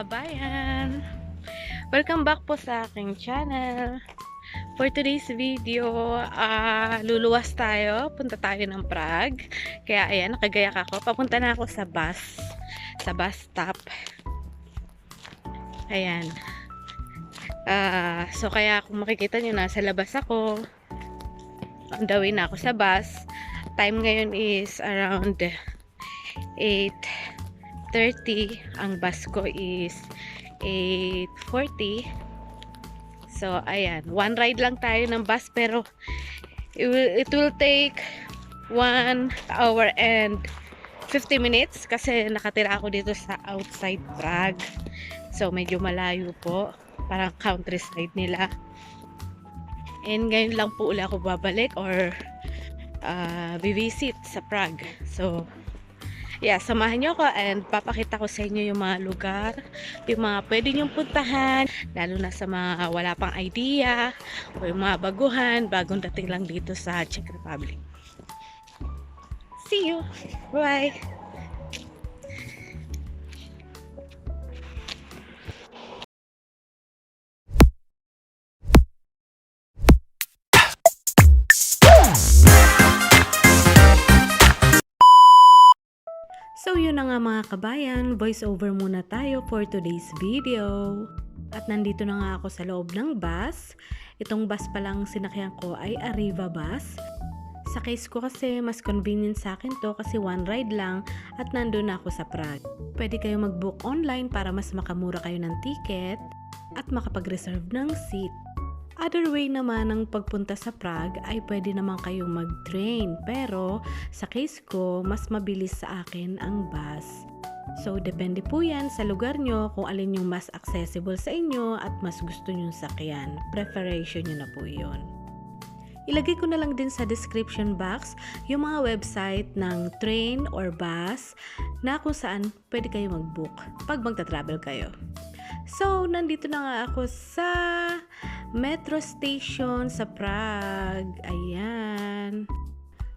kabayan! Welcome back po sa aking channel. For today's video, ah, luluwas tayo. Punta tayo ng Prague. Kaya ayan, nakagayak ako. Papunta na ako sa bus. Sa bus stop. Ayan. Ah, so kaya kung makikita nyo, nasa labas ako. On na ako sa bus. Time ngayon is around 8.30. Ang bus ko is 8.40. So, ayan. One ride lang tayo ng bus pero it will, it will take 1 hour and 50 minutes kasi nakatira ako dito sa outside Prague. So, medyo malayo po. Parang countryside nila. And ngayon lang po uli ako babalik or uh, visit sa Prague. So, yeah, samahan nyo ako and papakita ko sa inyo yung mga lugar, yung mga pwede nyong puntahan, lalo na sa mga wala pang idea, o yung mga baguhan, bagong dating lang dito sa Czech Republic. See you! Bye! Nga mga kabayan, voice over muna tayo for today's video. At nandito na nga ako sa loob ng bus. Itong bus pa lang sinakyan ko ay Arriva bus. Sa case ko kasi mas convenient sa akin to kasi one ride lang at nandun na ako sa Prague. Pwede kayo mag-book online para mas makamura kayo ng ticket at makapag-reserve ng seat. Other way naman ng pagpunta sa Prague ay pwede naman kayong mag-train pero sa case ko mas mabilis sa akin ang bus. So depende po yan sa lugar nyo kung alin yung mas accessible sa inyo at mas gusto nyong sakyan. Preparation nyo na po yun. Ilagay ko na lang din sa description box yung mga website ng train or bus na kung saan pwede kayo mag-book pag magta-travel kayo. So, nandito na nga ako sa metro station sa Prague. Ayan.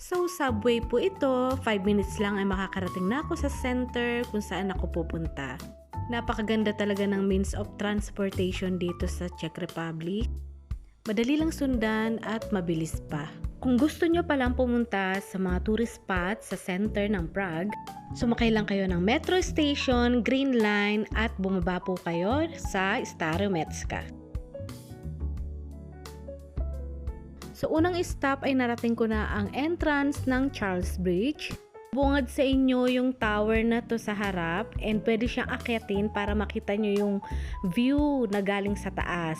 So, subway po ito. 5 minutes lang ay makakarating na ako sa center kung saan ako pupunta. Napakaganda talaga ng means of transportation dito sa Czech Republic. Madali lang sundan at mabilis pa. Kung gusto nyo palang pumunta sa mga tourist spots sa center ng Prague, sumakay lang kayo ng metro station, Green Line at bumaba po kayo sa Starometska. So unang stop ay narating ko na ang entrance ng Charles Bridge. Bungad sa inyo yung tower na to sa harap and pwede siyang akyatin para makita nyo yung view na galing sa taas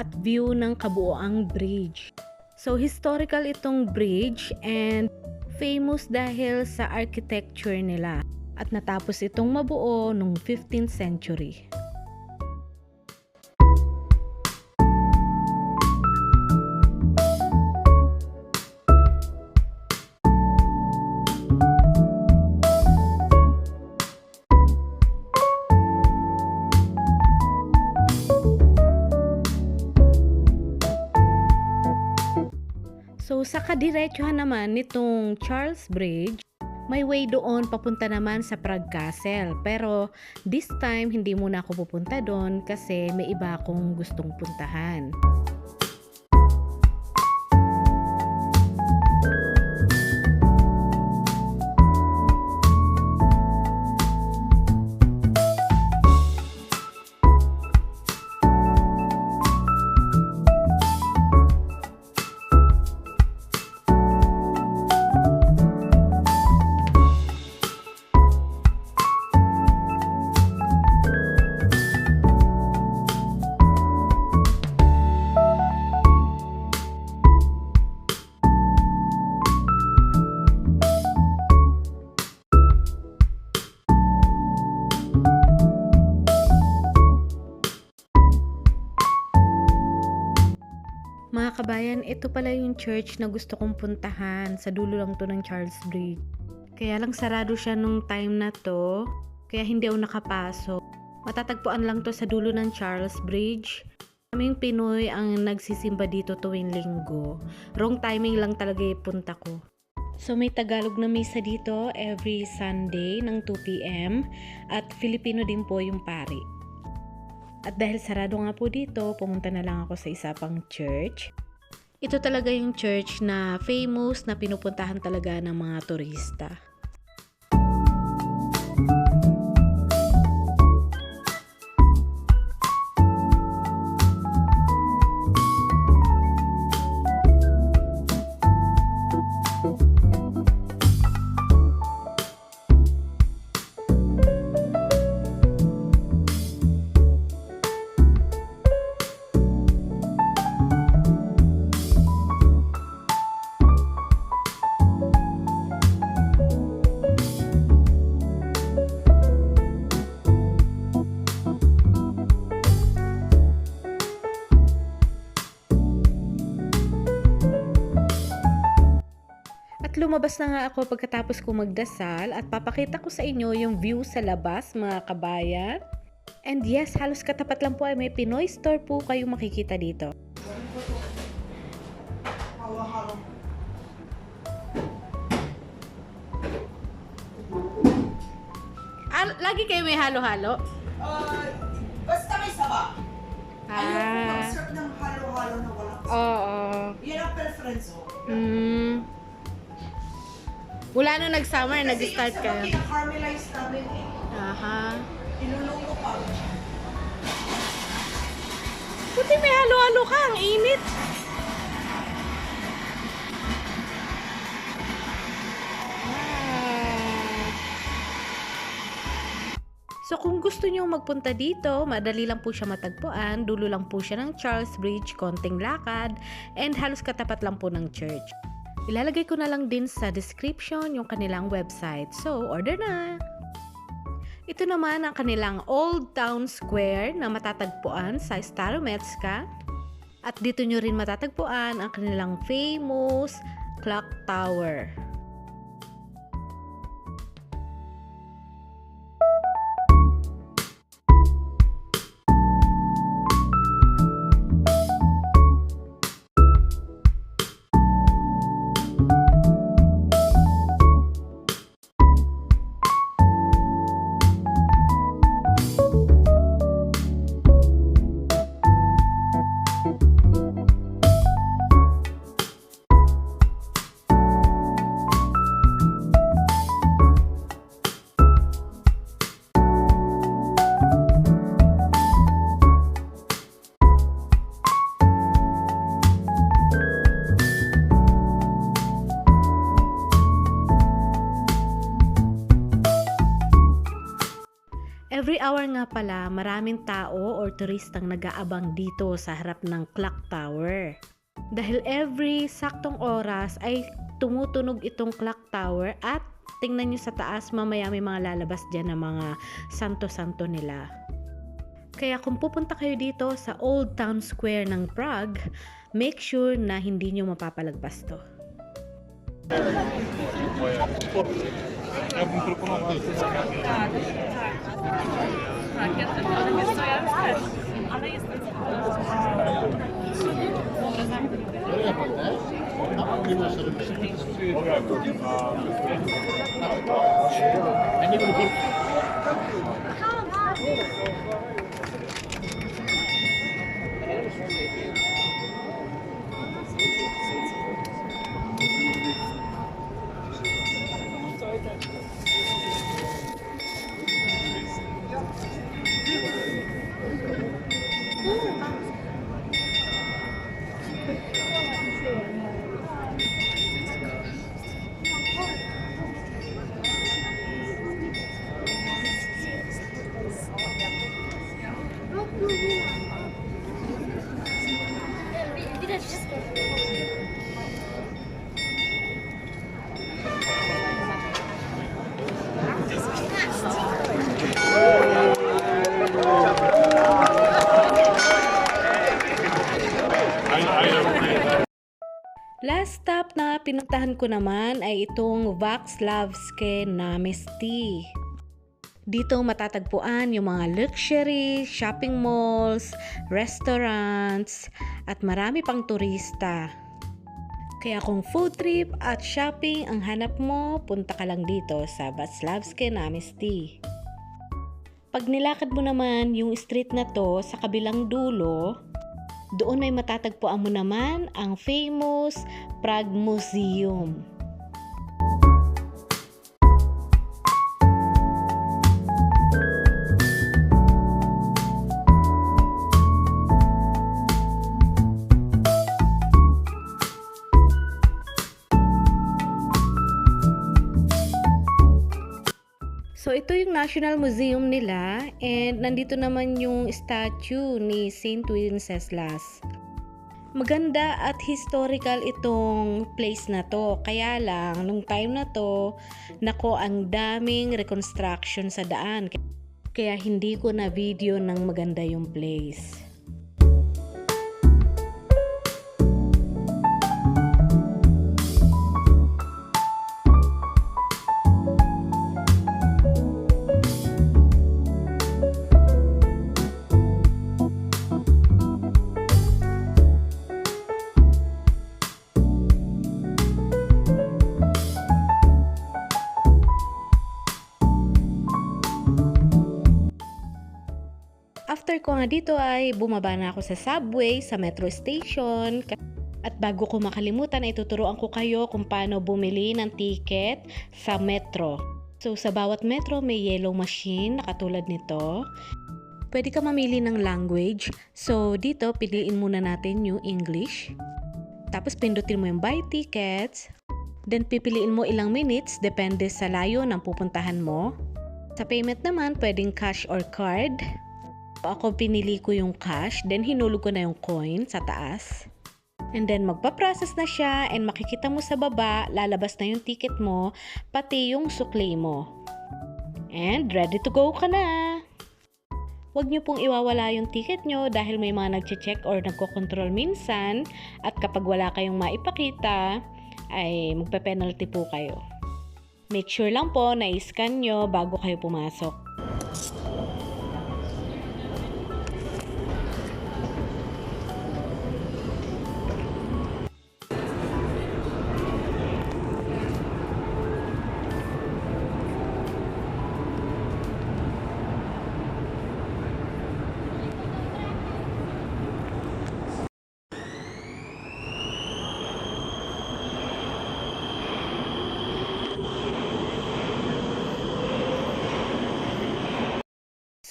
at view ng kabuoang bridge. So historical itong bridge and famous dahil sa architecture nila at natapos itong mabuo noong 15th century. Sa kadiretsuhan naman nitong Charles Bridge, may way doon papunta naman sa Prague Castle. Pero this time hindi muna ako pupunta doon kasi may iba akong gustong puntahan. Kabayan, ito pala yung church na gusto kong puntahan. Sa dulo lang to ng Charles Bridge. Kaya lang sarado siya nung time na to. Kaya hindi ako nakapasok. Matatagpuan lang to sa dulo ng Charles Bridge. Kaming Pinoy ang nagsisimba dito tuwing linggo. Wrong timing lang talaga yung punta ko. So may Tagalog na misa dito every Sunday ng 2pm at Filipino din po yung pari. At dahil sarado nga po dito, pumunta na lang ako sa isa pang church. Ito talaga yung church na famous na pinupuntahan talaga ng mga turista. Lumabas na nga ako pagkatapos ko magdasal at papakita ko sa inyo yung view sa labas mga kabayan. And yes, halos katapat lang po ay may Pinoy store po kayong makikita dito. Al- lagi kayo may halo-halo? Ah, basta may saba. Ayoko Ah, mag-serve ng halo-halo na walang saba. oo. Yan ang preference ko. Mm. Wala nung nag-summer, Kasi nag-start yung ka. saba, kina-caramelize namin eh. Aha. Inuluto pa. Buti may halo-halo ka, ang init. Ah. So kung gusto niyo magpunta dito, madali lang po siya matagpuan. Dulo lang po siya ng Charles Bridge, konting lakad, and halos katapat lang po ng church. Ilalagay ko na lang din sa description yung kanilang website. So, order na! Ito naman ang kanilang Old Town Square na matatagpuan sa Starometska. At dito nyo rin matatagpuan ang kanilang famous clock tower. Nga pala, maraming tao or turistang nag-aabang dito sa harap ng clock tower. Dahil every saktong oras ay tumutunog itong clock tower at tingnan nyo sa taas mamaya may mga lalabas dyan ng mga santo-santo nila. Kaya kung pupunta kayo dito sa Old Town Square ng Prague, make sure na hindi nyo mapapalagpas to. Tak, ja też, ale wiesz co, ja już też. Ale jestem zadowolona. Ja nie mam pinuntahan ko naman ay itong Václavské námestí. Dito matatagpuan yung mga luxury, shopping malls, restaurants, at marami pang turista. Kaya kung food trip at shopping ang hanap mo, punta ka lang dito sa Vaslavsky Namisty. Pag nilakad mo naman yung street na to sa kabilang dulo, doon ay matatagpuan mo naman ang famous Prague Museum. National Museum nila and nandito naman yung statue ni Saint Wenceslas. Maganda at historical itong place na to. Kaya lang, nung time na to, nako ang daming reconstruction sa daan. Kaya hindi ko na video ng maganda yung place. Ko nga dito ay bumaba na ako sa subway, sa metro station. At bago ko makalimutan ay tuturuan ko kayo kung paano bumili ng ticket sa metro. So sa bawat metro may yellow machine na katulad nito. Pwede ka mamili ng language. So dito piliin muna natin yung English. Tapos pindutin mo yung buy tickets. Then pipiliin mo ilang minutes depende sa layo ng pupuntahan mo. Sa payment naman pwedeng cash or card. Ako pinili ko yung cash, then hinulog ko na yung coin sa taas. And then magpa-process na siya and makikita mo sa baba, lalabas na yung ticket mo, pati yung sukli mo. And ready to go ka na! Huwag niyo pong iwawala yung ticket nyo dahil may mga nagche-check or nagko-control minsan at kapag wala kayong maipakita, ay magpe-penalty po kayo. Make sure lang po na i-scan nyo bago kayo pumasok.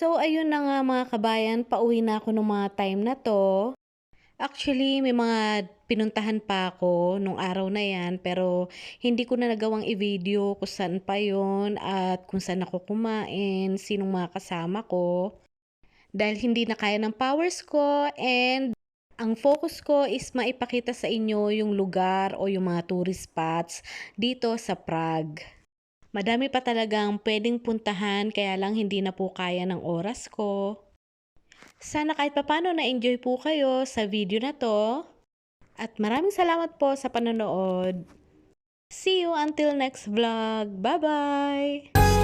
So, ayun na nga mga kabayan, pauwi na ako nung mga time na to. Actually, may mga pinuntahan pa ako nung araw na yan, pero hindi ko na nagawang i-video kung saan pa yon at kung saan ako kumain, sinong mga kasama ko. Dahil hindi na kaya ng powers ko and ang focus ko is maipakita sa inyo yung lugar o yung mga tourist spots dito sa Prague. Madami pa talagang pwedeng puntahan kaya lang hindi na po kaya ng oras ko. Sana kahit papano na-enjoy po kayo sa video na to. At maraming salamat po sa panonood. See you until next vlog. Bye-bye!